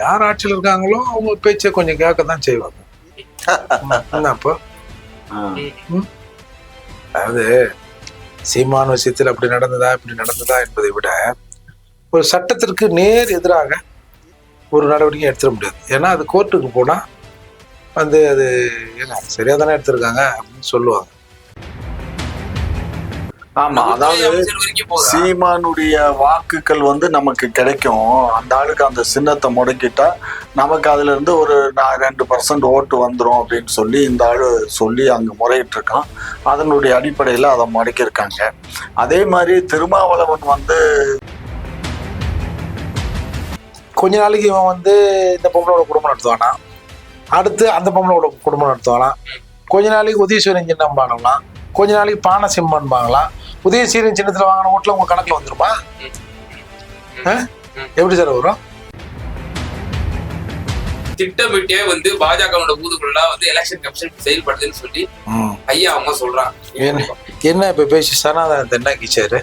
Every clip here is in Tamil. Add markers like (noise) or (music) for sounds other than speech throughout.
யார் ஆட்சியில் இருக்காங்களோ அவங்க பேச்சை கொஞ்சம் கேட்க தான் செய்வாங்க. (laughs) என்ன அப்போ? அதாவது சீமான விஷயத்தில் அப்படி நடந்ததா இப்படி நடந்ததா என்பதை விட ஒரு சட்டத்திற்கு நேர் எதிராக ஒரு நடவடிக்கை எடுத்துட முடியாது. ஏன்னா அது கோர்ட்டுக்கு போனா வந்து அது ஏங்க சரியா தானே எடுத்திருக்காங்க அப்படின்னு சொல்லுவாங்க. ஆமா அதாவது சீமானுடைய வாக்குகள் வந்து நமக்கு கிடைக்கும். அந்த ஆளுக்கு அந்த சின்னத்தை முடக்கிட்டா நமக்கு அதுல இருந்து ஒரு ரெண்டு பர்சன்ட் ஓட்டு வந்துரும் அப்படின்னு சொல்லி இந்த ஆளு சொல்லி அங்க முறையிட்டு இருக்கான் அதனுடைய அடிப்படையில அதை முடக்கியிருக்காங்க. அதே மாதிரி திருமாவளவன் வந்து கொஞ்ச நாளைக்கு இவன் வந்து இந்த பொம்பளோட குடும்பம் நடத்துவானா? அடுத்து அந்த பொம்பளோட குடும்பம் நடத்துவானா? கொஞ்ச நாளைக்கு உதயசூரியன் சின்னம் வாங்கலாம் கொஞ்ச நாளைக்கு பானை சிம்மன் வாங்கலாம் உதயசூரியன் சின்னத்துல வாங்கின ஓட்டுல உங்க கணக்குல வந்துருமா? எப்படி சார் வரும்? திட்டமிட்டே வந்து பாஜகவோட ஊதுகுள்ளா வந்து எலெக்ஷன் கமிஷன் செயல்படுதுன்னு சொல்லி ஐயா அவங்க சொல்றாங்க. என்ன என்ன இப்ப பேசி சனாதனத்தை என்ன கிச்சாரு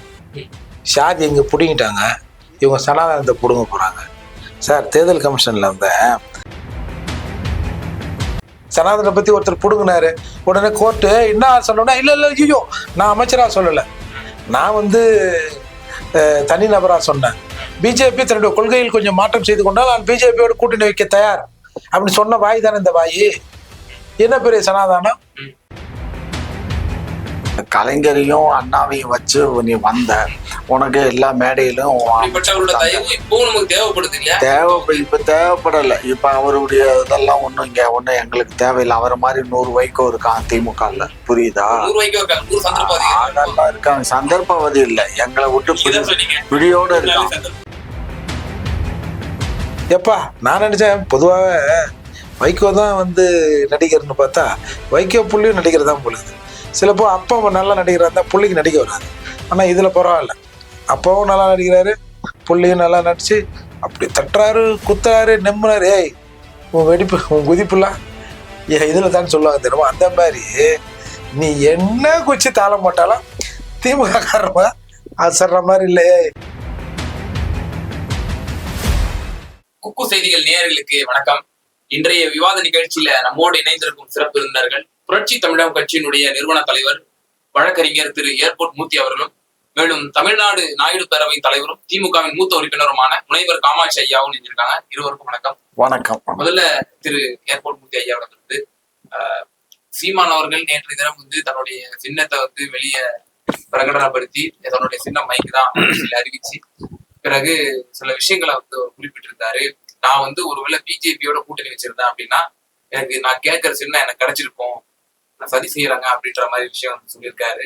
ஷாதி இங்க புடுங்கிட்டாங்க. இவங்க சனாதனத்தை புடுங்க போறாங்க. சார் தேர்தல் கமிஷன்ல வந்த சனாதனை பத்தி ஒருத்தர் புடுங்கினாரு. உடனே கோர்ட்டு என்ன சொன்னோன்னா இல்ல இல்ல ஐயோ நான் அமைச்சரா சொல்லல. நான் வந்து தனிநபராக தனி சொன்னேன். பிஜேபி தன்னுடைய கொள்கையில் கொஞ்சம் மாற்றம் செய்து கொண்டால் நான் பிஜேபியோட கூட்டணி வைக்க தயார். அப்படின்னு சொன்ன வாய் தானே இந்த வாய்? என்ன பெரிய சனாதானம்? கலைஞரையும் அண்ணாவையும் வச்சு நீ வந்த. உனக்கு எல்லா மேடையிலும் தேவை இப்ப தேவைப்படல. இப்ப அவருடைய இதெல்லாம் ஒண்ணும் இங்க ஒண்ணும் எங்களுக்கு தேவையில்லை. அவரை மாதிரி நூறு வைக்கோ இருக்கான் திமுகல. புரியுதா? ரூபாய்க்கு இருக்காங்க. சந்தர்ப்பவதி இல்ல. எங்களை விட்டு பிடியோட இருக்கான். எப்பா நான் நினைச்சேன் பொதுவாகவே வைகோ தான் வந்து நடிகர்னு பார்த்தா வைகோ புள்ளியும் நடிகர் தான் பொழுது சிலப்போ அப்பா நல்லா நடிகராக இருந்தால் பிள்ளைக்கு நடிக்க வராது. ஆனால் இதில் பரவாயில்ல. அப்பாவும் நல்லா நடிக்கிறாரு பிள்ளையும் நல்லா நடிச்சு அப்படி தட்டுறாரு குத்துறாரு நெம்முறாரு. ஏய் உன் வெடிப்பு உன் குதிப்புலாம் ஏ இதில் தான் சொல்லுவாங்க தெரியுமா? அந்த மாதிரி நீ என்ன குச்சி தாளம் போட்டாலும் திமுக காரமா அசர்ற மாதிரி இல்லையே குக்கு செய்திகள் நேயர்களுக்கு வணக்கம். இன்றைய விவாத நிகழ்ச்சியில நம்மோடு இணைந்திருக்கும் சிறப்பு விருந்தினர்கள் புரட்சி தமிழகம் கட்சியினுடைய நிறுவன தலைவர் வழக்கறிஞர் திரு. ஏர்போர்ட் மூர்த்தி அவர்களும் மேலும் தமிழ்நாடு நாயுடு பேரவை தலைவரும் திமுகவின் மூத்த உறுப்பினருமான முனைவர் காமாட்சி ஐயாவும் இணைஞ்சிருக்காங்க இருவருக்கும் வணக்கம். வணக்கம். முதல்ல திரு. ஏர்போர்ட் மூர்த்தி ஐயாவிடமிருந்து ஆஹ், சீமான் அவர்கள் நேற்று தினம் வந்து தன்னுடைய சின்னத்தை வந்து வெளியே பிரகடனப்படுத்தி தன்னுடைய சின்னம் மைக்கு தான் அறிவிச்சு பிறகு சில விஷயங்களை வந்து குறிப்பிட்டிருந்தாரு. நான் வந்து ஒருவேளை பிஜேபியோட கூட்டணி வச்சிருந்தேன் அப்படின்னா எனக்கு நான் கேட்கற சின்னம் எனக்கு கிடைச்சிருக்கும். சரி செய்யறாங்க அப்படின்ற மாதிரி விஷயம் வந்து சொல்லியிருக்காரு.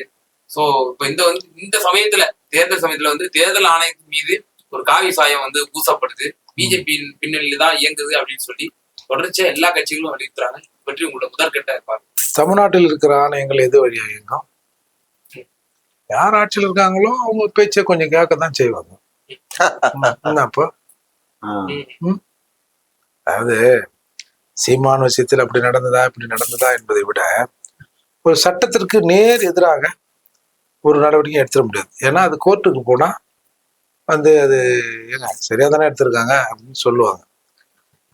சோ இப்போ இந்த வந்து இந்த சமயத்துல தேர்தல் சமயத்துல வந்து தேர்தல் ஆணையத்தின் மீது ஒரு காவி சாயம் வந்து பூசப்படுது. பிஜேபியின் பின்னணியில தான் இயங்குது அப்படின்னு சொல்லி தொடர்ச்சியா எல்லா கட்சிகளும் அறிவிக்கிறாங்க. பற்றி உங்களோட முதற்கட்ட இருப்பாங்க தமிழ்நாட்டில் இருக்கிற ஆணையங்கள் எது வழியா இயங்கும்? யார் ஆட்சியில் இருக்காங்களோ அவங்க பேச்சை கொஞ்சம் கேட்க தான் செய்வாங்க அப்போ? அதாவது சீமான விஷயத்தில் அப்படி நடந்ததா இப்படி நடந்ததா என்பதை விட ஒரு சட்டத்திற்கு நேர் எதிராக ஒரு நடவடிக்கை எடுத்துட முடியாது. ஏன்னா அது கோர்ட்டுக்கு போனால் வந்து அது ஏங்க சரியாக தானே எடுத்திருக்காங்க அப்படின்னு சொல்லுவாங்க.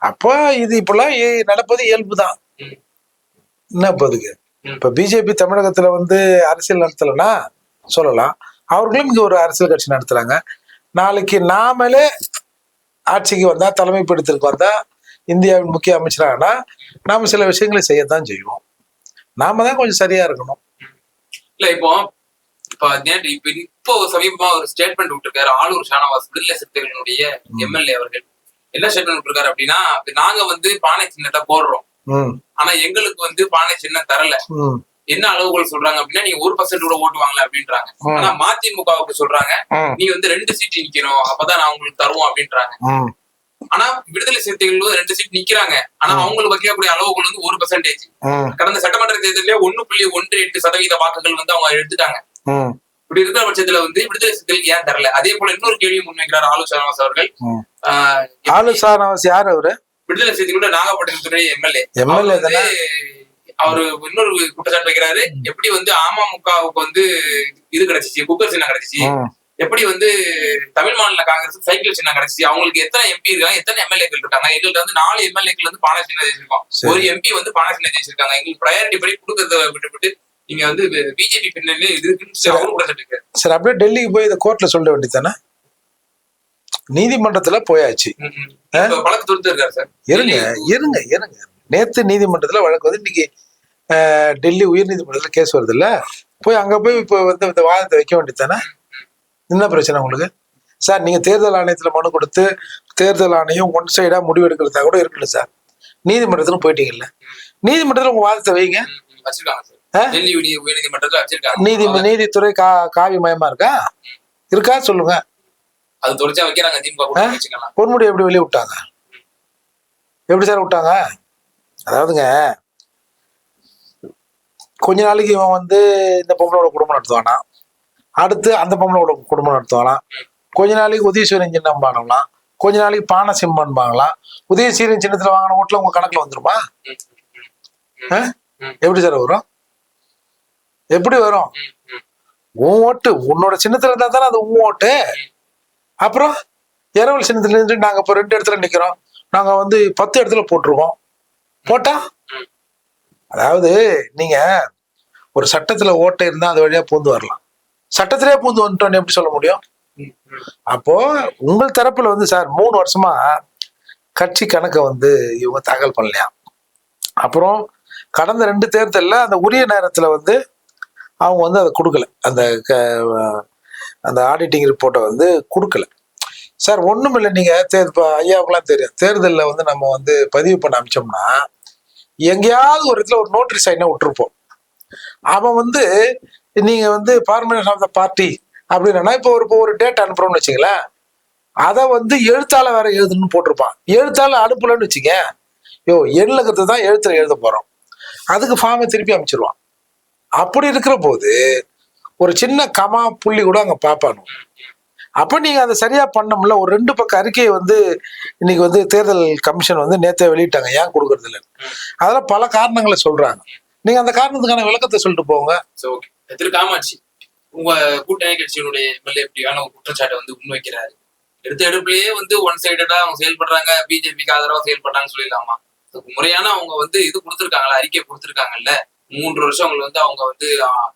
அப்போ இது இப்பெல்லாம் நடப்பது இயல்பு தான் என்ன என்ன இப்போ அதுக்கு பிஜேபி தமிழகத்தில் வந்து அரசியல் நடத்தலைன்னா சொல்லலாம். அவர்களும் இங்கே ஒரு அரசியல் கட்சி நடத்துகிறாங்க நாளைக்கு நாமளே ஆட்சிக்கு வந்தால் தலைமைப்படுத்திற்கு வந்தால் இந்தியாவின் முக்கிய அமைச்சராகனா நாம் சில விஷயங்களை செய்யத்தான் செய்வோம். நாம தான் கொஞ்சம் சரியா இருக்கணும். இல்ல இப்போ இப்ப இப்ப இப்போ சமீபமா ஒரு ஸ்டேட்மெண்ட் விட்டுருக்காரு ஆளூர் ஷானவாஸ் விடுதலை சிறுத்தைகளினுடைய எம்எல்ஏ அவர்கள். என்ன ஸ்டேட்மெண்ட் விட்டுருக்காரு அப்படின்னா நாங்க வந்து பானை சின்னத்தை போடுறோம். ஆனா எங்களுக்கு வந்து பானை சின்னம் தரல. என்ன அளவுகள் சொல்றாங்க அப்படின்னா நீங்க ஒரு பர்சன்ட் கூட ஓட்டு வாங்கல அப்படின்றாங்க. ஆனா மதிமுகவுக்கு சொல்றாங்க நீங்க வந்து ரெண்டு சீட் நிக்கணும் அப்பதான் நான் உங்களுக்கு தருவோம் அப்படின்றாங்க. ஆனா விடுதலை சிறுத்தைகள் ரெண்டு சீட் நிக்கிறாங்க. ஆனா அவங்களுக்கு வைக்கக்கூடிய அளவுகள் வந்து ஒரு பெர்சன்டேஜ் கடந்த சட்டமன்ற தேர்தலிலே ஒண்ணு புள்ளி ஒன்று எட்டு சதவீத வாக்குகள் வந்து அவங்க எடுத்துட்டாங்க. இப்படி இருக்கிற பட்சத்துல வந்து விடுதலை சிறுத்தைகளுக்கு ஏன் தரல? அதே போல இன்னொரு கேள்வியும் முன்வைக்கிறார் ஆலோசனை சரணவாஸ் அவர்கள். ஆளு சார் யார் அவரு? விடுதலை சிறுத்தைகளோட நாகப்பட்டினத்துறை எம்எல்ஏ. எம்எல்ஏ தானே? அவரு இன்னொரு குற்றச்சாட்டு வைக்கிறாரு. எப்படி வந்து அமமுகவுக்கு வந்து இது கிடைச்சிச்சு குக்கர் சின்னம் கிடைச்சிச்சு. எப்படி வந்து தமிழ் மாநில காங்கிரஸ் சைக்கிள் சின்னம் கிடைச்சி அவங்களுக்கு எத்தனை எம்பி இருக்காங்க எத்தனை எம்எல்ஏக்கள் இருக்காங்க. எங்கள்ட்ட வந்து நாலு எம்எல்ஏக்கள் வந்து பானை சின்னம் ஜெயிச்சிருக்கோம் சரி. ஒரு எம்பி வந்து பானை சின்னம் ஜெயிச்சிருக்காங்க. எங்களுக்கு ப்ரையாரிட்டி படி கொடுக்கறத விட்டுவிட்டு நீங்க வந்து பிஜேபி பின்னணி இது இருக்குன்னு சரி. அப்படியே டெல்லிக்கு போய் இதை கோர்ட்ல சொல்ல வேண்டியதானே நீதிமன்றத்துல போயாச்சு. வழக்கு தொடுத்து இருக்காரு சார். இருங்க இருங்க இருங்க. நேத்து நீதிமன்றத்துல வழக்கு வந்து இன்னைக்கு டெல்லி உயர்நீதிமன்றத்துல கேஸ் வருது இல்ல போய் அங்க போய் இப்போ வந்து இந்த வாதத்தை வைக்க வேண்டியதானே என்ன பிரச்சனை உங்களுக்கு? சார் நீங்க தேர்தல் ஆணையத்துல மனு கொடுத்து தேர்தல் ஆணையம் ஒன் சைடா முடிவு எடுக்கிறதா கூட இருக்குல்ல சார். நீதிமன்றத்துல போயிட்டீங்கல்ல. நீதிமன்றத்துல உங்க வாதத்தை வைங்க. நீதி நீதித்துறை கா காவி மயமா இருக்கா? இருக்கா? சொல்லுங்க. அது தொடர்ச்சியா வைக்கிறாங்க திமுக பொன்முடி எப்படி வெளியே விட்டாங்க? எப்படி சார் விட்டாங்க? அதாவதுங்க கொஞ்ச நாளைக்கு இவன் வந்து இந்த பொம்பளோட குடும்பம் நடத்துவானா? அடுத்து அந்த பொம்பளோட குடும்பம் நடத்துவானா கொஞ்ச நாளைக்கு உதயசூரியன் சின்னம் வாங்கலாம். கொஞ்ச நாளைக்கு பானை சிம்மன் வாங்கலாம். உதயசூரியன் சின்னத்துல வாங்கின ஓட்டுல உங்க கணக்குல வந்துருமா? எப்படி சார் வரும்? எப்படி வரும். உன் ஓட்டு உன்னோட சின்னத்துல இருந்தா தானே அது உன் ஓட்டு. அப்புறம் இரவல் சின்னத்துல இருந்து நாங்க இப்போ ரெண்டு இடத்துல நிக்கிறோம். நாங்க வந்து பத்து இடத்துல போட்டிருக்கோம். போட்டா? அதாவது நீங்க ஒரு சட்டத்துல ஓட்டை இருந்தா அது வழியா பூந்து வரலாம். சட்டத்திலே பூந்து வந்துட்டோம்னு எப்படி சொல்ல முடியும்? அப்போ உங்கள் தரப்புல வந்து சார் மூணு வருஷமா கட்சி கணக்கை வந்து இவங்க தாக்கல் பண்ணலையா? அப்புறம் கடந்த ரெண்டு தேர்தலில் அந்த உரிய நேரத்தில் வந்து அவங்க வந்து அதை கொடுக்கல. அந்த க- அந்த ஆடிட்டிங் ரிப்போர்ட்டை வந்து கொடுக்கல. சார் ஒன்றும் இல்லை. நீங்கள் தே இப்போ ஐயாவுக்குலாம் தெரியும். தேர்தலில் வந்து நம்ம வந்து பதிவு பண்ண அமிச்சோம்னா எங்கேயாவது ஒரு இடத்துல ஒரு நோட்டீஸ் சைனை விட்டுருப்போம். அவன் வந்து நீங்க வந்து பார்மனன்ட் ஆஃப் த பார்ட்டி அப்படின்னா இப்போ ஒரு இப்போ ஒரு டேட் அனுப்புறோம்னு வச்சுங்களேன் அதை வந்து எழுத்தால வேற எழுதுன்னு போட்டிருப்பான். எழுத்தால அனுப்பலன்னு வச்சுங்க. யோ எண்ணுலகத்தை தான் எழுத்துல எழுத போறோம். அதுக்கு ஃபார்மை திருப்பி அமைச்சிருவான். அப்படி இருக்கிற போது ஒரு சின்ன கமா புள்ளி கூட அங்க பாப்பானு அப்ப நீங்க அதை சரியா பண்ணோம்ல ஒரு ரெண்டு பக்கம் அறிக்கையை வந்து இன்னைக்கு வந்து தேர்தல் கமிஷன் வந்து நேத்தே வெளியிட்டாங்க. ஏன் கொடுக்கறது இல்லைன்னு அதெல்லாம் பல காரணங்களை சொல்றாங்க. நீங்க அந்த காரணத்துக்கான விளக்கத்தை சொல்லிட்டு போங்க. சரி ஓகே. திரு காமாட்சி உங்க கூட்டணி கட்சியினுடைய எம்எல்ஏ எப்படியான ஒரு குற்றச்சாட்டை வந்து முன்வைக்கிறாரு? எடுத்த எடுப்புலயே வந்து ஒன் சைடடா அவங்க செயல்படுறாங்க பிஜேபிக்கு ஆதரவா செயல்படுறாங்கன்னு சொல்லிடலாமா? முறையான அவங்க வந்து இது கொடுத்துருக்காங்களா அறிக்கை கொடுத்துருக்காங்கல்ல. மூன்று வருஷம் அவங்க வந்து அவங்க வந்து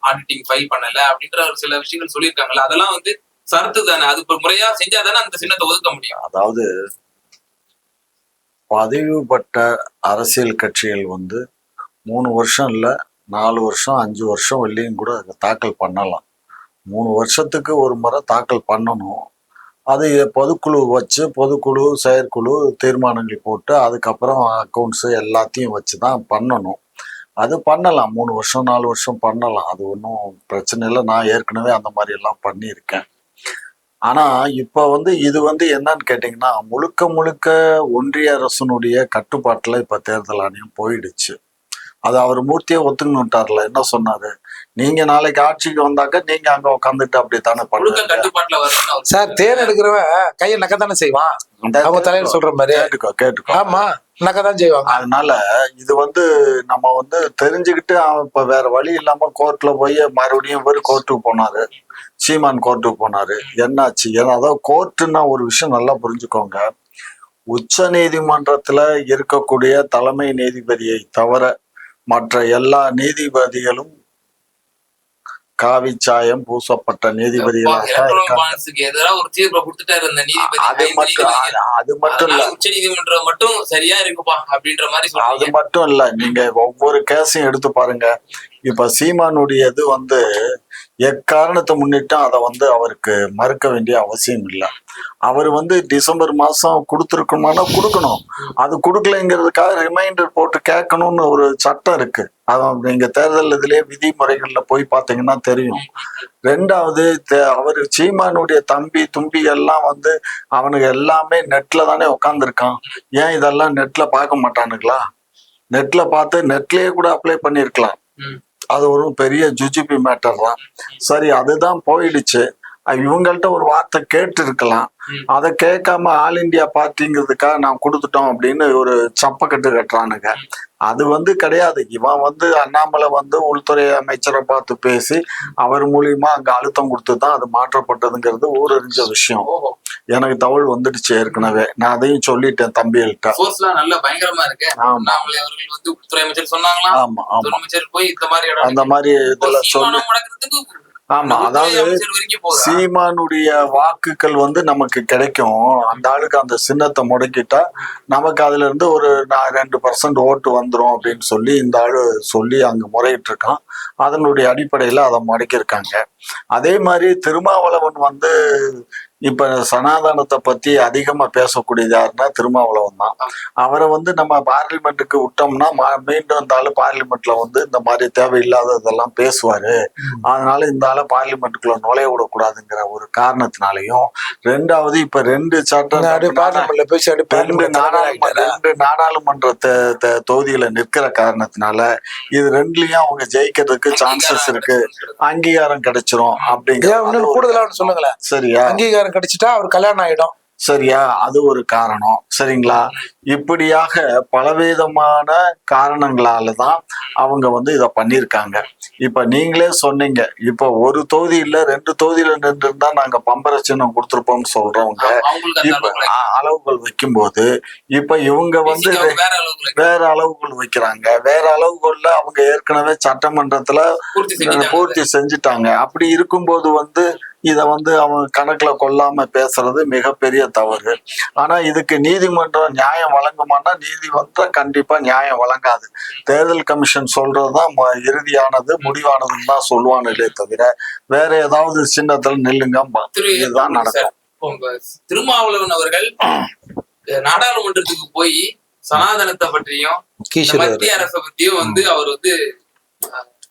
ஆடிட்டிங் ஃபைல் பண்ணல அப்படின்ற ஒரு சில விஷயங்கள் சொல்லியிருக்காங்கல்ல. அதெல்லாம் வந்து சரத்து தானே. அது முறையா செஞ்சா தானே அந்த சின்னத்தை ஒதுக்க முடியும். அதாவது பதிவு அரசியல் கட்சிகள் வந்து மூணு வருஷம் இல்லை நாலு வருஷம் அஞ்சு வருஷம் வெளியும் கூட அதை தாக்கல் பண்ணலாம். மூணு வருஷத்துக்கு ஒரு முறை தாக்கல் பண்ணணும். அது பொதுக்குழு வச்சு பொதுக்குழு செயற்குழு தீர்மானங்கள் போட்டு அதுக்கப்புறம் அக்கௌண்ட்ஸு எல்லாத்தையும் வச்சு தான் பண்ணணும். அது பண்ணலாம். மூணு வருஷம் நாலு வருஷம் பண்ணலாம். அது ஒன்றும் பிரச்சனை இல்லை. நான் ஏற்கனவே அந்த மாதிரி எல்லாம் பண்ணியிருக்கேன். ஆனால் இப்போ வந்து இது வந்து என்னன்னு கேட்டிங்கன்னா முழுக்க முழுக்க ஒன்றிய அரசனுடைய கட்டுப்பாட்டில் இப்போ தேர்தல் ஆணையம் போயிடுச்சு. அது அவர் மூர்த்தியே ஒத்துக்கணுட்டார்ல என்ன சொன்னாரு? நீங்க நாளைக்கு ஆட்சிக்கு வந்தாக்க நீங்க அங்க உட்காந்துட்டு அப்படித்தானே முழுக்க பண்ணுங்க சார் தேர் எடுக்கிறவன் கையை நக்கத்தானே செய்வான்? அவங்க தலைவர் சொல்ற மாதிரி. கேட்டுக்கோ கேட்டுக்கோ. ஆமா நக்கதான் செய்வாங்க. அதனால இது வந்து நம்ம வந்து தெரிஞ்சுக்கிட்டு அவன் இப்ப வேற வழி இல்லாம கோர்ட்ல போய் மறுபடியும் இவர் கோர்ட்டுக்கு போனாரு. சீமான் கோர்ட்டுக்கு போனாரு. என்னாச்சு? ஏன்னா அதாவது கோர்ட்டுன்னா ஒரு விஷயம் நல்லா புரிஞ்சுக்கோங்க. உச்ச நீதிமன்றத்துல இருக்கக்கூடிய தலைமை நீதிபதியை தவிர மற்ற எல்லா நீதிபதிகளும் காவி சாயம் பூசப்பட்ட நீதிபதிகளாக எதிராக ஒரு தீர்ப்பை கொடுத்துட்டாரு அந்த நீதிபதி. அது மட்டும். அது மட்டும் இல்ல. உச்ச நீதிமன்றம் மட்டும் சரியா இருக்குப்பா அப்படின்ற மாதிரி அது மட்டும் இல்ல. நீங்க ஒவ்வொரு கேஸையும் எடுத்து பாருங்க. இப்ப சீமானுடைய இது வந்து எக்காரணத்தை முன்னிட்டு அதை வந்து அவருக்கு மறுக்க வேண்டிய அவசியம் இல்லை. அவர் வந்து டிசம்பர் மாதம் கொடுத்துருக்கணுமானா கொடுக்கணும். அது கொடுக்கலைங்கிறதுக்காக ரிமைண்டர் போட்டு கேட்கணும்னு ஒரு சட்டம் இருக்கு. அதான் நீங்க தேர்தல் இதுலயே விதிமுறைகளில் போய் பார்த்தீங்கன்னா தெரியும். ரெண்டாவது தே- அவர் சீமானுடைய தம்பி தும்பி எல்லாம் வந்து அவனுக்கு எல்லாமே நெட்ல தானே உட்காந்துருக்கான் ஏன் இதெல்லாம் நெட்ல பார்க்க மாட்டானுங்களா? நெட்ல பார்த்து நெட்லயே கூட அப்ளை பண்ணியிருக்கலாம் அது ஒரு பெரிய ஜுஜிபி மேட்டர் தான். சரி அதுதான் போயிடுச்சு. இவங்கள்ட்ட ஒரு வார்த்தை கேட்டு இருக்கலாம். அதை கேட்காம ஆல் இந்தியா பார்ட்டிங்கிறதுக்காக நான் கொடுத்துட்டோம் அப்படின்னு ஒரு சப்பக்கட்டு கட்டுறானுங்க. அது வந்து கிடையாது. இவன் வந்து அண்ணாமலை வந்து உள்துறை அமைச்சரை பார்த்து பேசி அவர் மூலியமா அங்க அழுத்தம் கொடுத்து தான் அது மாற்றப்பட்டதுங்கிறது ஊரறிஞ்ச விஷயம். எனக்கு தகவல் வந்துடுச்சு ஏற்கனவே. நான் அதையும் சொல்லிட்டேன் தம்பிகள்கிட்ட. நல்ல பயங்கரமா இருக்கு. ஆமா. அண்ணாமலை அவர்கள் வந்து உள்துறை அமைச்சர் சொன்னாங்களாம். ஆமா அந்த மாதிரி இதுல சொல்லி. ஆமா அதாவது? சீமானுடைய வாக்குகள் வந்து நமக்கு கிடைக்கும். அந்த ஆளுக்கு அந்த சின்னத்தை முடக்கிட்டா நமக்கு அதுல இருந்து ஒரு ரெண்டு பர்சன்ட் ஓட்டு வந்துரும் அப்படின்னு சொல்லி இந்த ஆளு சொல்லி அங்க முறையிட்டு இருக்கான் அதனுடைய அடிப்படையில அதை முடக்கியிருக்காங்க. அதே மாதிரி திருமாவளவன் வந்து இப்ப சனாதனத்தை பத்தி அதிகமா பேசக்கூடியது யாருன்னா திருமாவளவன் தான். அவரை வந்து நம்ம பார்லிமெண்ட்டுக்கு விட்டோம்னா மீண்டும் இந்த ஆளு பார்லிமெண்ட்ல வந்து இந்த மாதிரி தேவையில்லாததெல்லாம் பேசுவாரு. அதனால இந்த ஆளை பார்லிமெண்ட்டுக்குள்ள நுழைய விடக்கூடாதுங்கிற ஒரு காரணத்தினாலையும் ரெண்டாவது இப்ப ரெண்டு சட்டம் ரெண்டு நாடாளுமன்ற தொகுதியில நிற்கிற காரணத்தினால இது ரெண்டுலயும் அவங்க ஜெயிக்கிறதுக்கு சான்சஸ் இருக்கு. அங்கீகாரம் கிடைச்சிரும் அப்படிங்கிற ஏன் இன்னும் கூடுதலா ஒண்ணு சொல்லுங்களேன். சரியா? அங்கீகாரம் கிடைச்சிட்டா அவர் கல்யாணம் ஆயிடும். சரியா? அது ஒரு காரணம். சரிங்களா? இப்படியாக பலவிதமான காரணங்களால தான் அவங்க வந்து இத பண்ணியிருக்காங்க. இப்ப நீங்களே சொன்னீங்க. இப்ப ஒரு தொகுதி இல்ல ரெண்டு தொகுதியில நின்று இருந்தா நாங்க பம்பர சின்னம் கொடுத்துருப்போம்னு சொல்றவங்க அளவுகள் வைக்கும்போது இப்ப இவங்க வந்து வேற அளவுகள் வைக்கிறாங்க. வேற அளவுகள்ல அவங்க ஏற்கனவே சட்டமன்றத்துல பூர்த்தி செஞ்சுட்டாங்க. அப்படி இருக்கும்போது வந்து இத வந்து அவங்க கணக்குல கொள்ளாம பேசுறது மிகப்பெரிய தவறு. ஆனா இதுக்கு நீதிமன்றம் நியாயம் வழங்குமானா நீதிமன்றம் கண்டிப்பா நியாயம் வழங்காது. தேர்தல் கமிஷன் சொல்றதுதான் இறுதியானது முடிவானதுன்னு தான் சொல்லுவானுங்களே தவிர வேற ஏதாவது சின்னத்துல நில்லுங்க இதுதான் நடக்கும். திருமாவளவன் அவர்கள் நாடாளுமன்றத்துக்கு போய் சனாதனத்தை பற்றியும் மத்திய அரசை பத்தியும் வந்து அவர் வந்து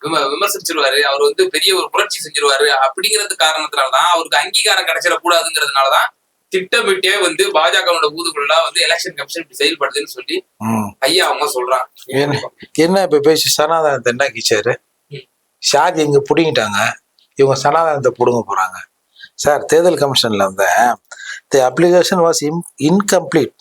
விமர்சிச்சிருவாரு. அவர் வந்து பெரிய ஒரு புரட்சி செஞ்சிருவாரு. அப்படிங்கிறது காரணத்தினாலதான் அவருக்கு அங்கீகாரம் கிடைச்சிடக்கூடாதுங்கிறதுனாலதான் திட்டமிட்டே வந்து பாஜகவோட பூதுக்குள்ள வந்து எலெக்ஷன் கமிஷன் இப்படி செயல்படுதுன்னு சொல்லி. ஐயா அவங்க சொல்றாங்க. என்ன என்ன இப்ப பேசி சனாதனத்தை என்ன கீச்சாரு ஷாதி இங்க புடிங்கிட்டாங்க. இவங்க சனாதனத்தை புடுங்க போறாங்க. சார் தேர்தல் கமிஷன்ல இருந்த the application was incomplete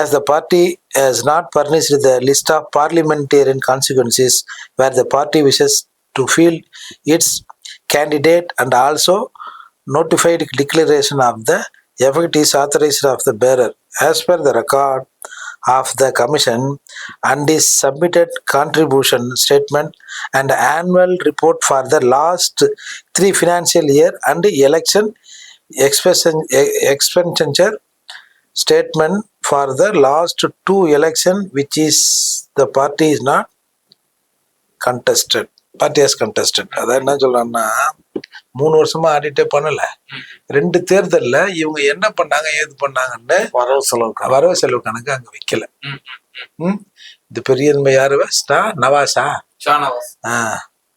as the party has not furnished the list of parliamentarian constituencies where the party wishes to field its candidate and also notified declaration of the effect is authorized of the bearer. As per the record of the commission and is submitted contribution statement and annual report for the last three financial year and election expenditure statement for the last two election which is the party is not contested. Party has contested. அதான் என்ன சொல்றாங்கன்னா மூணு வருஷமா ஆடிட்டே பண்ணல. ரெண்டு தேர்தல்ல இவங்க என்ன பண்ணாங்க ஏது பண்ணாங்கன்னு வரவு செலவு. வரவு செலவு கணக்கு அங்க வைக்கல. ம், ம் இது பெரியன்மை யாரு ஸ்டா நவாஸா?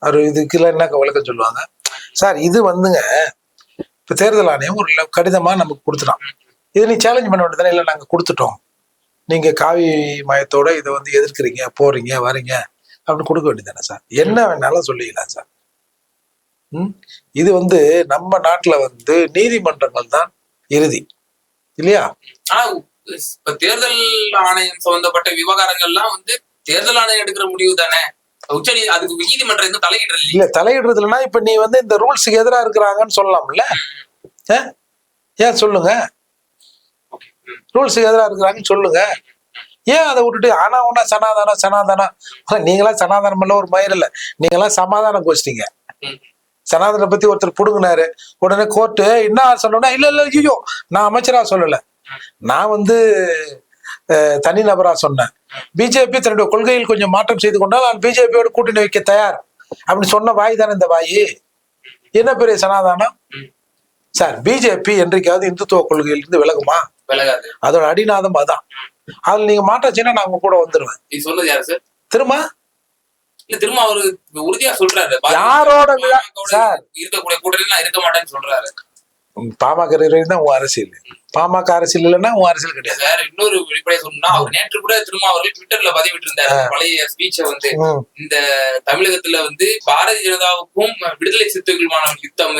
அவர் இதுக்கெல்லாம் என்ன விளக்கம் சொல்லுவாங்க? சார் இது வந்துங்க இப்ப தேர்தல் ஆணையம் ஒரு கடிதமா நமக்கு கொடுத்துட்டான். இதை நீ சேலஞ்ச் பண்ண வேண்டியதானே இல்லை நாங்க கொடுத்துட்டோம். நீங்க காவி மயத்தோட இதை வந்து எதிர்க்கிறீங்க போறீங்க வரீங்க அப்படின்னு கொடுக்க வேண்டியதானே சார்? என்ன வேணாலும் சொல்லிக்கலாம் சார். ம்? இது வந்து நம்ம நாட்டுல வந்து நீதிமன்றங்கள் தான் இறுதி. இல்லையா? இப்ப தேர்தல் ஆணையம் சம்பந்தப்பட்ட விவகாரங்கள்லாம் வந்து தேர்தல் ஆணையம் எடுக்கிற முடிவு தானே? உச்ச அதுக்கு நீதிமன்றம் எதுவும் இல்லையா? இல்ல தலையிடுறதுலன்னா இப்ப நீ வந்து இந்த ரூல்ஸுக்கு எதிரா இருக்கிறாங்கன்னு சொல்லலாம்ல? ஏன் சொல்லுங்க? ரூல்ஸுக்கு எதிராக இருக்கிறாங்கன்னு சொல்லுங்க. ஏன் அதை விட்டுட்டு? ஆனா ஒன்னா சனாதானம் சனாதானம் ஆனா, நீங்களாம் சனாதானம் பண்ண ஒரு மயிர் இல்ல. நீங்களாம் சமாதானம் கோச்சிட்டீங்க சனாதனை பத்தி ஒருத்தர் புடுங்கினாரு. உடனே கோர்ட்டு என்ன சொன்னோம்னா இல்ல இல்ல ஐயோ நான் அமைச்சரா சொல்லல. நான் வந்து தனிநபரா சொன்னேன். பிஜேபி தன்னுடைய கொள்கையில் கொஞ்சம் மாற்றம் செய்து கொண்டால் நான் பிஜேபியோட கூட்டணி வைக்க தயார். அப்படின்னு சொன்ன வாய் தானே இந்த வாய்? என்ன பெரிய சனாதானம்? சார் பிஜேபி என்றைக்காவது இந்துத்துவ கொள்கையிலிருந்து விலகுமா? விலகாது. அதோட அடிநாதம் அதான். அதுல நீங்க மாற்றச்சுன்னா நான் உங்க கூட வந்துருவேன். இது சொன்னது யாரு சார்? திரும்ப? இல்ல திரும்ப அவரு உறுதியா சொல்றாரு. யாரோட சார். இருக்கக்கூடிய கூட்டணி நான் இருக்க மாட்டேன்னு சொல்றாரு. பாமக தான் உன் அரசியல். பாமக அரசியல் இல்லைன்னா உன் அரசியல் கிடையாது. வேற இன்னொரு வெளிப்படையா சொல்லணும்னா அவர் நேற்று கூட திரும்ப அவர்கள் ட்விட்டர்ல பதிவிட்டு இருந்தாரு பழைய ஸ்பீச்சை வந்து இந்த தமிழகத்துல வந்து பாரதிய ஜனதாவுக்கும் விடுதலை சிறுத்தைகளுமான யுத்தம்.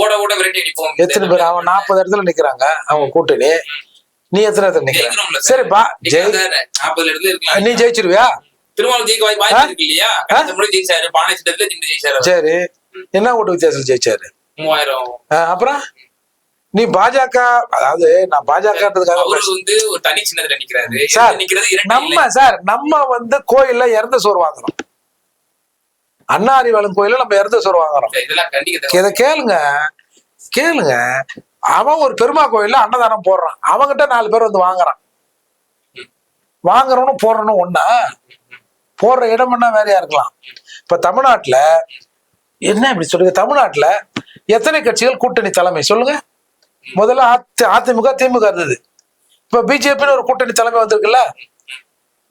ஓட ஓட விரட்டி அடிப்போம். எத்தனை பேர்? அவன் நாற்பது இடத்துல நிக்கிறாங்க. அவங்க கூட்டணி. நீ எத்தனை இடத்துல நிக்கிற? ஜெயிக்கிறோம்ல சரி பா ஜெய். நாற்பதுல இருந்து இருக்கலாம் நீ ஜெயிச்சிருவியா? திருமாவளவன் ஜெயிக்க வாய்ப்பு இல்லையா? முறை ஜெயிச்சாரு. பானை சிட்டத்துல இந்த ஜெயிச்சாரு. சரி. என்ன ஓட்டு வித்தியாசம் ஜெயிச்சாரு? மூவாயிரம். அப்புறம்? நீ பாஜக அதாவது நான் பாஜகன்றதுக்காக வந்து ஒரு தனி சின்னத்துல நிக்கிறாரு. சார், நம்ம. சார் நம்ம வந்து கோயில்ல இறந்த சோறு வாங்குறோம். அண்ணா அறிவாளன் கோயில்ல நம்ம இறந்த சோறு வாங்குறோம். இதை கேளுங்க. கேளுங்க. அவன் ஒரு பெருமா கோயில்ல அன்னதானம் போடுறான். அவன்கிட்ட நாலு பேர் வந்து வாங்குறான். வாங்குறவனும் போடுறனும் ஒண்ணா? போடுற இடம்னா வேறையா இருக்கலாம். இப்ப தமிழ்நாட்டுல என்ன இப்படி சொல்லுங்க தமிழ்நாட்டுல எத்தனை கட்சிகள் கூட்டணி தலைமை? சொல்லுங்க. முதல்ல அதிமுக திமுக இருந்தது. இப்ப பிஜேபின்னு ஒரு கூட்டணி தலைமை வந்திருக்குல்ல?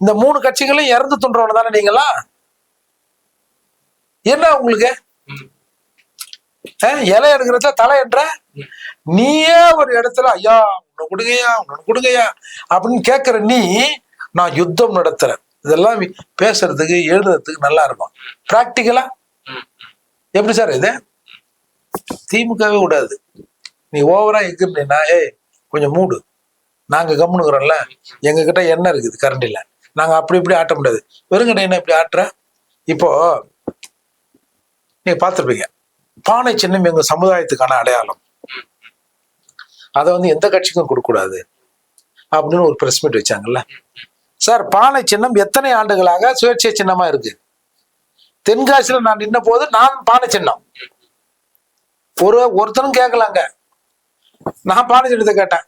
இந்த மூணு கட்சிகளையும் இறந்து துன்றவன தானே நீங்களா? என்ன உங்களுக்கு? இலை எடுக்கிறத தலை என்ற? நீயே ஒரு இடத்துல ஐயா உன்னை கொடுங்கய்யா உன்னை கொடுங்கய்யா அப்படின்னு கேட்கிற நீ நான் யுத்தம் நடத்துறேன். இதெல்லாம் பேசுறதுக்கு எழுதுறதுக்கு நல்லா இருக்கும். பிராக்டிக்கலா ம். எப்படி சார் இது? திமுகவே விடாது. நீ ஓவரா எங்கிருந்தீங்கன்னா ஏய் கொஞ்சம் மூடு. நாங்க கம்முனுக்குறோம்ல எங்க கிட்ட எண்ணெய் இருக்குது கரண்ட் இல்ல நாங்க அப்படி இப்படி ஆட்ட முடியாது. வெறுங்கடை என்ன இப்படி ஆட்டுற? இப்போ நீங்க பார்த்திருப்பீங்க. பானை சின்னம் எங்க சமுதாயத்துக்கான அடையாளம். அதை வந்து எந்த கட்சிக்கும் கொடுக்கக்கூடாது. அப்படின்னு ஒரு பிரஸ் மீட் வச்சாங்கல்ல. சார் பானை சின்னம் எத்தனை ஆண்டுகளாக சுயேட்சை சின்னமா இருக்கு? தென்காசியில நான் நின்ன போது நான் பானை சின்னம். ஒரு ஒருத்தனும் கேட்கலாங்க நான் பானை கேட்டேன்.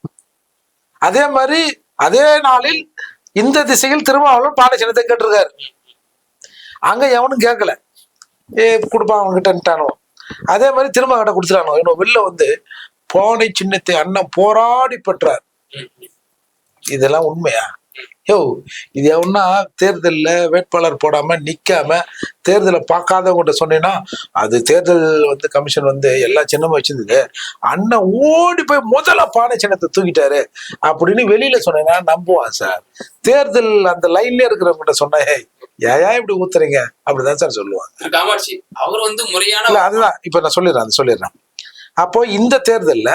அதே மாதிரி அதே நாளில் இந்த திசையில் திருமாவளவன் பானை கேட்டிருக்காரு. அங்க எவனும் கேட்கல ஏ கொடுப்பான் அவன்கிட்டன்ட்டானோ அதே மாதிரி திரும்ப கிட்ட கொடுத்துட்டானோ? இன்னும் வெளில வந்து பானை சின்னத்தை அண்ணன் போராடி பெற்றார். இதெல்லாம் உண்மையா? யோ இது எவனா தேர்தல்ல வேட்பாளர் போடாம நிக்காம தேர்தலை பார்க்காதவங்கிட்ட சொன்னீங்கன்னா அது தேர்தல் வந்து கமிஷன் வந்து எல்லா சின்னமும் வச்சிருந்தது. அண்ணன் ஓடி போய் முதல்ல பானை சின்னத்தை தூக்கிட்டாரு அப்படின்னு வெளியில சொன்னீங்கன்னா நம்புவான் சார். தேர்தல் அந்த லைன்ல இருக்கிறவங்கிட்ட சொன்னா "ஏய், இப்படி ஊத்துறீங்க? அப்படிதான் சார் சொல்லுவாங்க. காமாட்சி அவர் வந்து முறையான இல்ல அதுதான். இப்ப நான் சொல்லிடுறேன் அது சொல்லிடுறேன். அப்போ இந்த தேர்தல்ல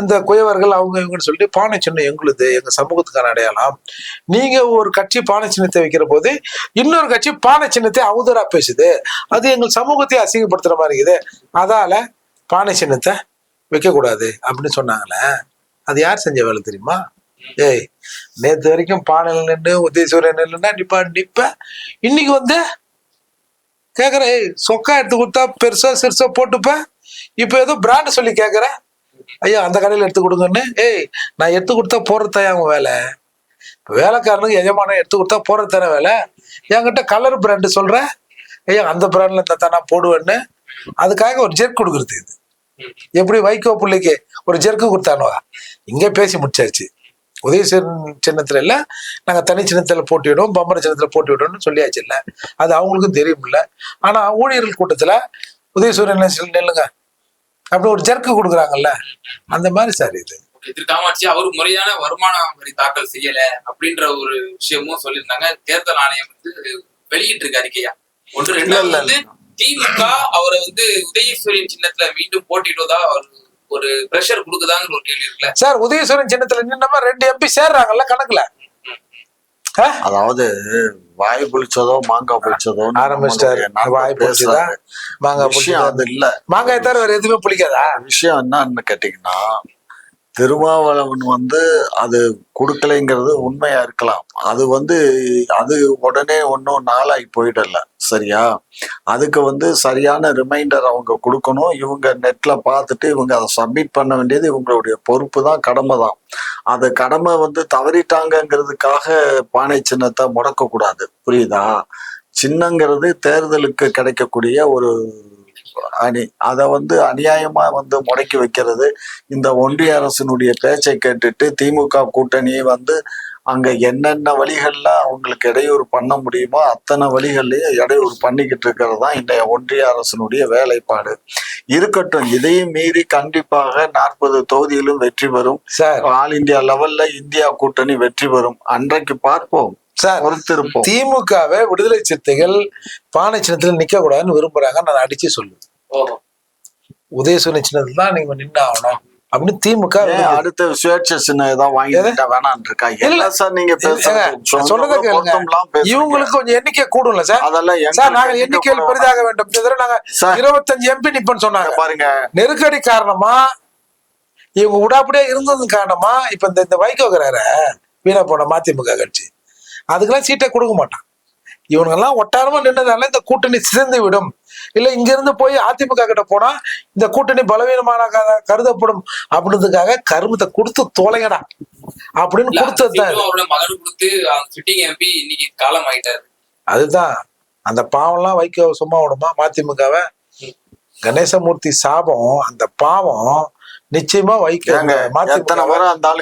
இந்த குயவர்கள் அவங்க இவங்கன்னு சொல்லிட்டு பானை சின்னம் எங்களுது எங்க சமூகத்துக்கான அடையாளம். நீங்க ஒரு கட்சி பானை சின்னத்தை வைக்கிற போது இன்னொரு கட்சி பானை சின்னத்தை அவதூறா பேசுது. அது எங்கள் சமூகத்தை அசிங்கப்படுத்துற மாதிரி இருக்குது. அதால பானை சின்னத்தை வைக்கக்கூடாது அப்படின்னு சொன்னாங்களே. அது யார் செஞ்ச வேலை தெரியுமா? ஏய் நேற்று வரைக்கும் பானையில் நின்று உதயசூரியன் நின்றுனா நிப்பா நிப்ப. இன்னைக்கு வந்து கேட்குறேன் ஏய் சொக்கா எடுத்து கொடுத்தா பெருசா சிறுசா போட்டுப்ப. இப்போ ஏதோ பிராண்ட் சொல்லி கேட்குறேன் ஐயா அந்த கடையில எடுத்து கொடுங்கன்னு. ஏய் நான் எடுத்து கொடுத்தா போடுறதையா அவங்க வேலை? வேலைக்காரனுக்கு எஜமானம் எடுத்து கொடுத்தா போறது தானே வேலை? என்கிட்ட கலர் பிராண்டு சொல்ற? ஐயா அந்த பிராண்ட்ல இருந்தா தான் நான் போடுவேன்னு. அதுக்காக ஒரு ஜெர்க் கொடுக்குறது இது. எப்படி வைகோ பிள்ளைக்கு ஒரு ஜெர்க்கு கொடுத்தானுவா இங்கே பேசி முடிச்சாச்சு. உதய சின்னத்துல இல்ல நாங்க தனி சின்னத்துல போட்டிவிடுவோம் பம்பர சின்னத்துல போட்டி விடுவோம்னு சொல்லியாச்சு இல்ல. அது அவங்களுக்கும் தெரியும்ல. ஆனா ஊழியர்கள் கூட்டத்துல உதயசூரியன் நெல்லுங்க அப்படி ஒரு ஜர்க்கு கொடுக்குறாங்கல்ல? அந்த மாதிரி சார் இது. திரு காமாட்சி அவர் முறையான வருமான வரி தாக்கல் செய்யல அப்படின்ற ஒரு விஷயமும் சொல்லியிருந்தாங்க. தேர்தல் ஆணையம் வந்து வெளியிட்டு இருக்கு அறிக்கையா? ஒன்று ரெண்டாவது வந்து திமுக அவரை வந்து உதயசூரியன் சின்னத்துல மீண்டும் போட்டிடுவதா அவர் ஒரு பிரஷர் கொடுக்குதாங்கிற ஒரு கேள்வி இருக்குல்ல? சார் உதயசூரன் சின்னத்துல நின்னமா ரெண்டு எம்பி சேர்றாங்கல்ல கணக்குல? அதாவது வாய் புளிச்சதோ மாங்காய் புளிச்சதோ ஆரம்பிச்சிட்டாரு. வாய் பிடிச்சதா மாங்காய் பிடிச்சதா அது இல்ல. மாங்காய் தவிர வேற எதுவுமே பிடிக்காதா விஷயம் என்னன்னு கேட்டீங்கன்னா திருமாவளவன் வந்து அது கொடுக்கலைங்கிறது உண்மையா இருக்கலாம். அது வந்து அது உடனே ஒன்றும் நாளாகி போயிடல. சரியா? அதுக்கு வந்து சரியான ரிமைண்டர் அவங்க கொடுக்கணும். இவங்க நெட்ல பார்த்துட்டு இவங்க அதை சப்மிட் பண்ண வேண்டியது இவங்களுடைய பொறுப்பு தான் கடமை தான். அந்த கடமை வந்து தவறிட்டாங்கங்கிறதுக்காக பானை சின்னத்தை முடக்கக்கூடாது. புரியுதா? சின்னங்கிறது தேர்தலுக்கு கிடைக்கக்கூடிய ஒரு அணி. அதை வந்து அநியாயமா வந்து முடக்கி வைக்கிறது. இந்த ஒன்றிய அரசினுடைய பேச்சை கேட்டுட்டு திமுக கூட்டணி வந்து அங்க என்னென்ன வழிகள்ல அவங்களுக்கு இடையூறு பண்ண முடியுமோ அத்தனை வழிகள்லயும் இடையூறு பண்ணிக்கிட்டு இருக்கிறது தான் இன்றைய ஒன்றிய அரசனுடைய வேலைப்பாடு. இருக்கட்டும் இதையும் மீறி கண்டிப்பாக நாற்பது தொகுதியிலும் வெற்றி பெறும். சார். ஆல் இந்தியா லெவல்ல இந்தியா கூட்டணி வெற்றி பெறும். அன்றைக்கு பார்ப்போம் பொறுத்திருப்போம். திமுகவை விடுதலை சிறுத்தைகள் பானை சின்னத்தில் நிக்க கூடாதுன்னு விரும்புறாங்க நான் அடிச்சு சொல்லுவேன். உதயசூரிய சின்னத்தில் தான் நீங்க நின்று ஆகணும் அப்படின்னு திமுக. அடுத்த சுயேட்சை சின்ன ஏதாவது வாங்கிட்டா இருக்கா என்ன சார் நீங்க சொல்றதை. இவங்களுக்கு கொஞ்சம் எண்ணிக்கை கூடும்ல சார். அதெல்லாம் சார் நாங்க எண்ணிக்கையில் எண்ணிக்கை பெரிதாக வேண்டும். நாங்க. இருபத்தஞ்சு எம்பி நிப்போம்னு சொன்னாங்க. பாருங்க. நெருக்கடி காரணமா இவங்க விடாப்படியா இருந்தது காரணமா இப்ப இந்த இந்த வைகோகிறார வீணா போன மதிமுக கட்சி. அதுக்கெல்லாம் சீட்டை கொடுக்க மாட்டான். இவனுங்கெல்லாம் ஒட்டாரமா நின்றதால இந்த கூட்டணி சிதைந்து விடும். இல்ல இங்க இருந்து போய் அதிமுக கிட்ட போனா இந்த கூட்டணி பலவீனமான கருதப்படும் அப்படின்றதுக்காக கருமத்தை கொடுத்து தொலைங்கடா அப்படின்னு கொடுத்து சிட்டிங் எம்பி இன்னைக்கு காலம் ஆயிட்டாரு அதுதான். அந்த பாவம்லாம் வைக்க சும்மா விடுமா? மதிமுகவை? கணேசமூர்த்தி சாபம் அந்த பாவம் நிச்சயமா வைக்க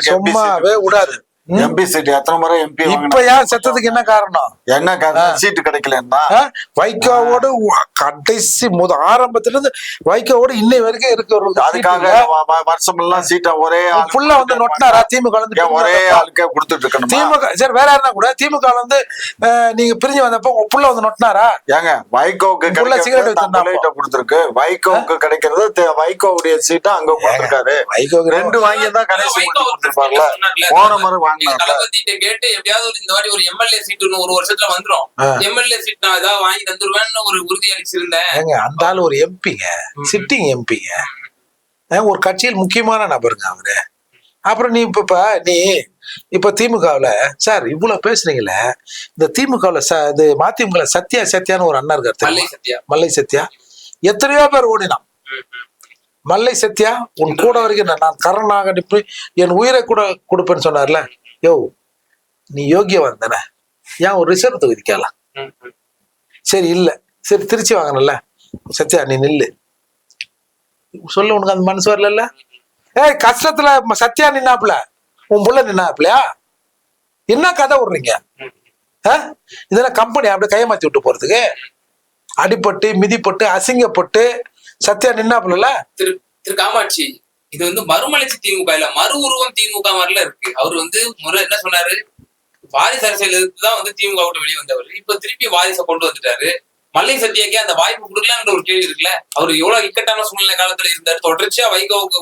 சும்மாவே விடாது? எம்பி சீட் எத்தனை முறை எம்பி இப்ப யார் செத்ததுக்கு என்ன காரணம்? என்ன காரணம்? சீட்டு கிடைக்கலன்னா? வைகோவோடு கடைசி முத ஆரம்பத்துல இருந்து வைகோவோடு இன்னை வரைக்கும் இருக்கிறவங்களுக்கு அதுக்காக வருஷம் எல்லாம் சீட்டை ஒரே ஆள் புள்ள வந்து நொட்டினாரா? திமுக வந்து ஏன் ஒரே ஆளுக்கே கொடுத்துட்டு இருக்கணுமா திமுக சரி வேற யாருன்னா கூட திமுக வந்து நீங்க பிரிஞ்சு வந்தப்போ உங்க புள்ள வந்து நொட்டினாரா? ஏங்க வைகோவுக்கு புள்ள புள்ளைகிட்ட கொடுத்துருக்கு. வைகோவுக்கு கிடைக்கிறது வைகோவுடைய சீட்டை அங்க கொடுத்துருக்காரு. வைகோ ரெண்டு வாங்கி தான் கடைசி போன முறை தளபதிட்ட கேட்டு எப்படியாவது ஒரு இந்த வாட்டி ஒரு எம்எல்ஏ சீட் இன்னும் ஒரு வருஷத்துல வந்துரும். எம்எல்ஏ சீட் நான் ஏதாவது வாங்கி தந்துருவேன்னு ஒரு உறுதி அளிச்சிருந்தேன். அந்த ஆள் ஒரு எம்பிங்க சிட்டிங் எம்பிங்க ஒரு கட்சியில் முக்கியமான நபருங்க அவரு. அப்புறம் நீ இப்ப நீ இப்ப திமுகவுல சார் இவ்வளவு பேசுறீங்களே இந்த திமுகவுல ச இது மதிமுக சத்யா சத்யான்னு ஒரு அண்ணா இருக்காரு மல்லை? சத்யா. மல்லை சத்யா. எத்தனையோ பேர் ஓடினான். மல்லை சத்யா உன் கூட வரைக்கும் நான் கரணாக நிற்பு என் உயிரை கூட கொடுப்பேன்னு சொன்னார்ல. யோ நீ யோகியவன் தானே ஏன் ஒரு ரிசர்வ் தொகுதிக்கலாம் சரி இல்ல. சரி திருச்சி வாங்கினல சத்யா நீ நில்லு. சொல்ல உனக்கு அந்த மனசு வரல ஏய் கஷ்டத்துல சத்யா நின்னாப்புல? உன் புள்ள நின்னாப்புலையா? என்ன கதை விடுறீங்க? ஆ? இதெல்லாம் கம்பெனி அப்படியே கையமாத்தி விட்டு போறதுக்கு. அடிப்பட்டு மிதிப்பட்டு அசிங்கப்பட்டு சத்யா நின்னாப்புல திரு திரு காமாட்சி. இது வந்து மறுமலர்ச்சி திமுக இல்ல மறு உருவம் திமுக மாதிரில இருக்கு. அவர் வந்து முறை என்ன சொன்னாரு? வாரிசு அரசியல் தான் வந்து திமுக விட்டு வெளியே வந்தவர். இப்ப திருப்பி வாரிசை கொண்டு வந்துட்டாரு. மல்லை சத்யாக்கே அந்த வாய்ப்பு கொடுக்கலாம்ன்ற ஒரு கேள்வி இருக்குல்ல? அவர் எவ்வளவு இக்கட்டான சூழ்நிலை காலத்துல இருந்தாரு. தொடர்ச்சியா வைகோவுக்கு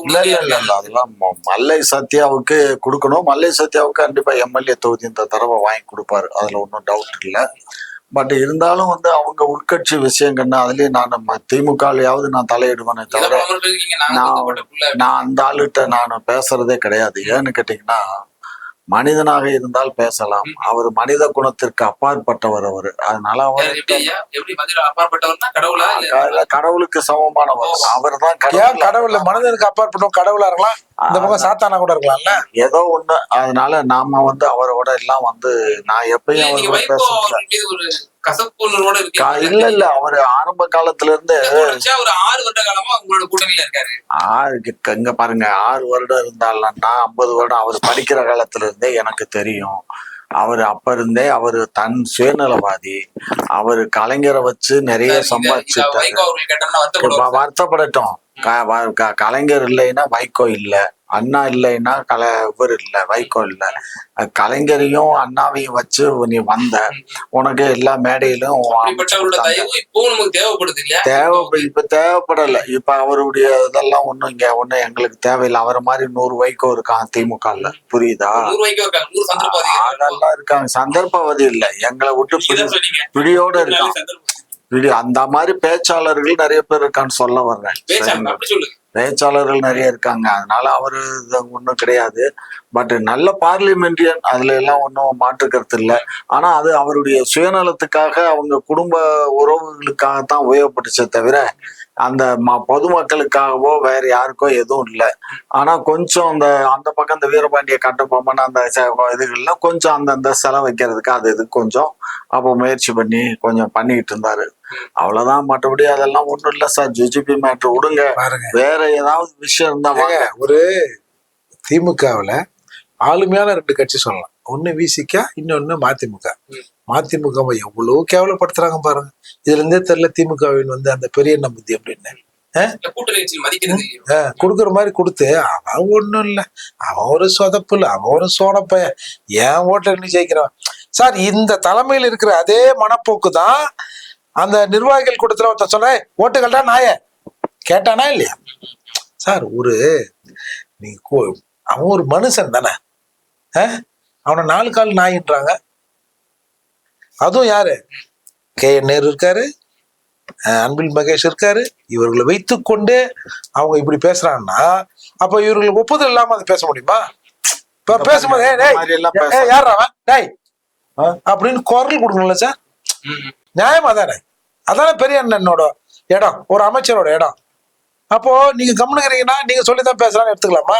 அதெல்லாம் மல்லை சத்யாவுக்கு கொடுக்கணும். மல்லை சத்யாவுக்கு கண்டிப்பா எம்எல்ஏ தொகுதி இந்த தடவை வாங்கி கொடுப்பாரு. அதுல ஒன்றும் டவுட் இல்ல. பட் இருந்தாலும் வந்து அவங்க உட்கட்சி விஷயங்கள்னா அதுலயும் நான் நம்ம திமுகலையாவது நான் தலையிடுவேனே தவிர நான் அந்த ஆளுகிட்ட நான் பேசுறதே கிடையாது. ஏன்னு கேட்டீங்கன்னா மனிதனாக இருந்தால் பேசலாம். அவர் மனித குணத்திற்கு அப்பாற்பட்டவர் அவர். அதனால அவர் கடவுளா? கடவுளுக்கு சமமானவர். அவர் தான் ஏன் கடவுள்ல மனிதனுக்கு அப்பாற்பட்டவங்க கடவுளா இருக்கலாம். இந்த பக்கம் சாத்தானா கூட இருக்கலாம்ல? ஏதோ ஒண்ணு. அதனால நாம வந்து அவரோட எல்லாம் வந்து நான் எப்பயும் அவரோட பேசுறேன் இல்ல இல்ல அவரு ஆரம்ப காலத்துல இருந்து ஒரு ஆறு வருட காலமா உங்களோட கூட்டணியில இருக்காரு. ஆறு இங்க பாருங்க ஆறு வருடம் இருந்தாலும் ஐம்பது வருடம் அவர் படிக்கிற காலத்துல இருந்தே எனக்கு தெரியும். அவர் அப்ப இருந்தே அவரு தன் சுயநலவாதி. அவரு கலைஞரை வச்சு நிறைய வருத்தப்படுவாங்க வருத்தப்படட்டும். கலைஞர் இல்லைன்னா வைகோ இல்ல. அண்ணா இல்லைன்னா கல இவர் இல்ல வைகோ இல்ல. கலைஞரையும் அண்ணாவையும் வச்சு நீ வந்த உனக்கு எல்லா மேடையிலும் தேவைப்படுது தேவை இப்ப தேவைப்படல. இப்ப அவருடைய இதெல்லாம் ஒண்ணும் இங்க ஒண்ணும் எங்களுக்கு தேவையில்லை. அவரை மாதிரி நூறு வைகோ இருக்கான் திமுகல. புரியுதா? அதெல்லாம் இருக்காங்க. சந்தர்ப்பவதி இல்ல. எங்களை விட்டு பிடியோட இருக்கான் அந்த மாதிரி பேச்சாளர்கள் நிறைய பேர் இருக்கான்னு சொல்ல வர்றேன். பேச்சாளர்கள் நிறைய இருக்காங்க. அதனால அவரு இது ஒண்ணும் கிடையாது. பட் நல்ல பார்லிமெண்டியன் அதுல எல்லாம் ஒன்றும் மாற்றுக்கிறது இல்லை. ஆனா அது அவருடைய சுயநலத்துக்காக அவங்க குடும்ப உறவுகளுக்காகத்தான் உபயோகப்பட்டுச்சே தவிர அந்த பொதுமக்களுக்காகவோ வேற யாருக்கோ எதுவும் இல்லை. ஆனா கொஞ்சம் அந்த அந்த பக்கம் இந்த வீரபாண்டிய கட்டபொம்மன் அந்த இதுகள்லாம் கொஞ்சம் அந்தந்த செலவு வைக்கிறதுக்கு அது இது கொஞ்சம் அப்போ முயற்சி பண்ணி கொஞ்சம் பண்ணிக்கிட்டு இருந்தாரு. அவ்வளவுதான். மற்றபடி அதெல்லாம் ஒண்ணும் இல்லை சார். ஜிஜிபி மேட்ரு விடுங்க. வேற ஏதாவது விஷயம் இருந்தா ஒரு திமுகவுல ஆளுமையான ரெண்டு கட்சி சொல்லலாம். ஒண்ணு விசிகா இன்னொன்னு மதிமுக ம். மதிமுக எவ்வளவு கேவலப்படுத்துறாங்க பாருங்க. இதுல இருந்தே தெரியல திமுகவின் வந்து அந்த பெரிய எண்ணம் புத்தி அப்படின்னு. இல்ல கொடுக்குற மாதிரி கொடுத்து அவன் ஒண்ணும் இல்ல. அவன் ஒரு சொதப்புல அவன் ஒரு சோனப்பைய ஏன் ஓட்டை நீ ஜெயிக்கிறான்? சார் இந்த தலைமையில் இருக்கிற அதே மனப்போக்கு தான் அந்த நிர்வாகிகள் கூட்டத்துல ஒருத்தன் சொன்ன ஓட்டுகள்டா நாய? கேட்டானா இல்லையா? சார் ஒரு நீ அவன் ஒரு மனுஷன் தானே? அவனை நாலு கால் நாயின்றாங்க. அதுவும் யாரு? கே என் நேரு இருக்காரு. அன்பில் மகேஷ் இருக்காரு. இவர்களை வைத்துக்கொண்டு அவங்க இப்படி பேசுறாங்கன்னா அப்ப இவர்களுக்கு ஒப்புதல் இல்லாம அதை பேச முடியுமா? இப்ப பேசும்போது யார்றா அவன்? டேய். அப்படின்னு குரல் கொடுக்கணும்ல சார். நியாயமா தானே? அதானே பெரிய அண்ணனோட இடம் ஒரு அமைச்சரோட இடம். அப்போ நீங்க கம்முனுக்கிறீங்கன்னா நீங்க சொல்லிதான் பேசுறான்னு எடுத்துக்கலாமா?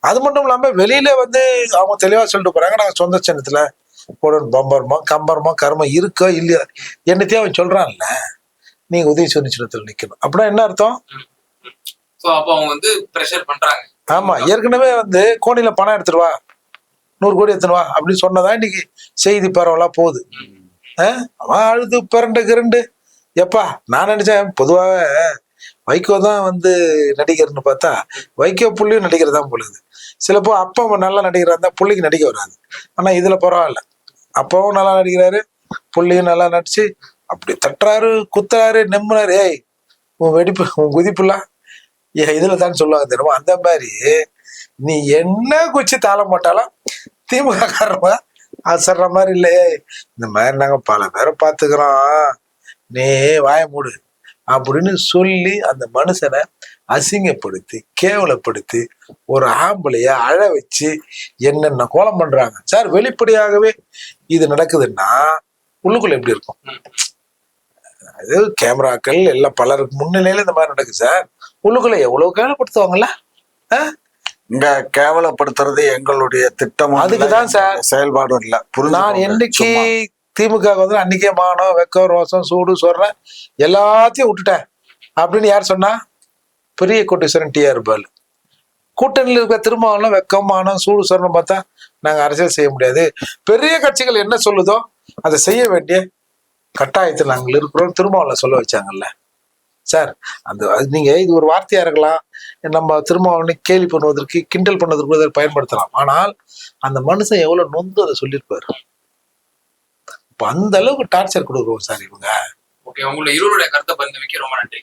அது மட்டும் இல்லாம வெளியில வந்து அவங்க தெளிவா சொல்லிட்டு போறாங்க. நாங்க சொந்த சின்னத்துல. போடணும். பம்பரமோ கம்பரமோ கர்மம் இருக்கோ இல்லையா? என்னத்தையும் அவன் சொல்றான்ல. நீங்க உதவி சொன்ன சின்னத்துல நிக்கணும். அப்படின்னா என்ன அர்த்தம்? அப்போ அவங்க வந்து பிரஷர் பண்றாங்க. ஆமா ஏற்கனவே வந்து கோணில பணம் எடுத்துட்டு வா. நூறு கோடி எடுத்துட்டு வா அப்படின்னு சொன்னதான் இன்னைக்கு செய்தி பரவலா போகுது. அவன் அழுது பிறண்டு கிரண்டு. எப்பா நான் நினைச்சேன் பொதுவாகவே வைகோ தான் வந்து நடிகர்னு பார்த்தா வைகோ புள்ளியும் நடிகர் தான் பொழுது சிலப்போ அப்பா நல்லா நடிகரா இருந்தா புள்ளிக்கு நடிக்க வராது. ஆனா இதுல பரவாயில்ல. அப்பாவும் நல்லா நடிக்கிறாரு புள்ளியும் நல்லா நடிச்சு அப்படி தட்டுறாரு குத்துறாரு நெம்புனாரு ஏய் உன் வெடிப்பு உன் குதிப்புலாம் ஏன் இதுல தான் சொல்லுவாங்க தெரியுமா? அந்த மாதிரி நீ என்ன குச்சி தாளம் போட்டாலும் திமுக காரமா அசர்ற மாதிரி இல்லையே இந்த மாதிரி நாங்க பல பேரை பார்த்துக்கிறோம். நீ வாய மூடு அப்படின்னு சொல்லி அந்த மனுஷனை அசிங்கப்படுத்தி கேவலப்படுத்தி ஒரு ஆம்பளைய அழ வச்சு என்னென்ன கோலம் பண்றாங்க. சார் வெளிப்படையாகவே இது நடக்குதுன்னா உள்ளுக்குள்ள எப்படி இருக்கும்? அது கேமராக்கள் எல்லாம் பலருக்கு முன்னிலையில இந்த மாதிரி நடக்குது சார். உள்ளுக்குள்ள எவ்வளவு கேவலப்படுத்துவாங்கல்ல? இங்க கேவலப்படுத்துறது எங்களுடைய திட்டம் அதுக்குதான் சார். செயல்பாடும் இல்ல. நான் என்னைக்கு திமுக வந்து அன்னைக்கே மானம் வெக்கம் ரோசம் சூடு சொல்றேன் எல்லாத்தையும் விட்டுட்டேன். அப்படின்னு யார் சொன்னா? பெரிய கோட்டீஸ்வரன் டிஆர் பாலு. கூட்டணியில் இருக்க திருமாவளம் வெக்கம் மானம் சூடு சொரணம் பார்த்தா நாங்க அரசியல் செய்ய முடியாது. பெரிய கட்சிகள் என்ன சொல்லுதோ அதை செய்ய வேண்டிய கட்டாயத்தில் நாங்கள் இருக்கிறோம். திருமாவளம் சொல்ல வச்சாங்கல்ல. சார் அந்த அது நீங்க இது ஒரு வார்த்தையா இருக்கலாம். நம்ம திருமாவளவனை கேலி பண்ணுவதற்கு கிண்டல் பண்ணுவதற்கு இதை பயன்படுத்தலாம். ஆனால் அந்த மனுஷன் எவ்வளவு நொந்து அதை சொல்லியிருப்பாரு. இப்ப அந்த அளவுக்கு டார்ச்சர் கொடுக்குறோம் சார் இவங்க. ஓகே உங்களுடைய இருவருடைய கருத்தை பரிந்துரைக்க ரொம்ப நன்றி.